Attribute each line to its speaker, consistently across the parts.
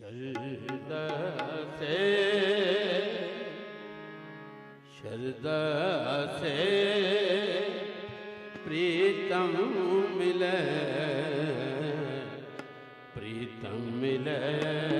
Speaker 1: ਸ਼ਰਦਾ ਸੇ ਸ਼ਰਦਾ ਸੇ ਪ੍ਰੀਤਮ ਮਿਲੇ ਪ੍ਰੀਤਮ ਮਿਲੇ।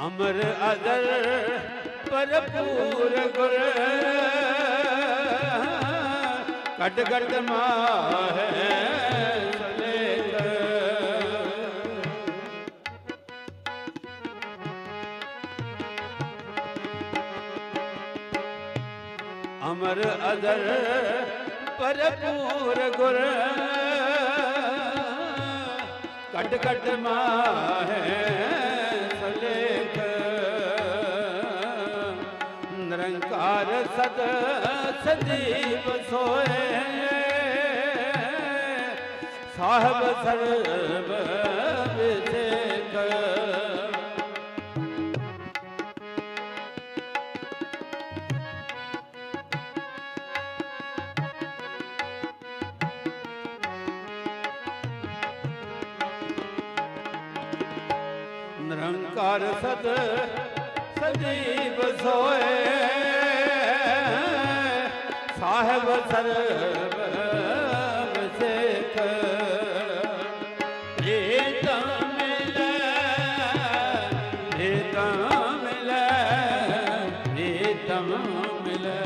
Speaker 1: ਅਮਰ ਅਦਰ ਭਰਪੂਰ ਗੁਰ ਕਟ ਕਟ ਮਾਹੈ ਅਮਰ ਅਦਰ ਭਰਪੂਰ ਗੁਰ ਕਟ ਕਟ ਮਾਹੈ ਸਦੀਵ ਸੋਏ ਸਾਹਿਬ ਸਰਬ ਵਿਸੇਕ ਨਿਰੰਕਾਰ ਸਦ ਸਜੀਵ ਸੋਏ ਸਾਹਿਬ ਸਰਬ ਵਿਸੇਖ ਪ੍ਰੀਤਮ ਮਿਲੈ ਪ੍ਰੀਤਮ ਮਿਲੈ ਪ੍ਰੀਤਮ ਮਿਲੈ।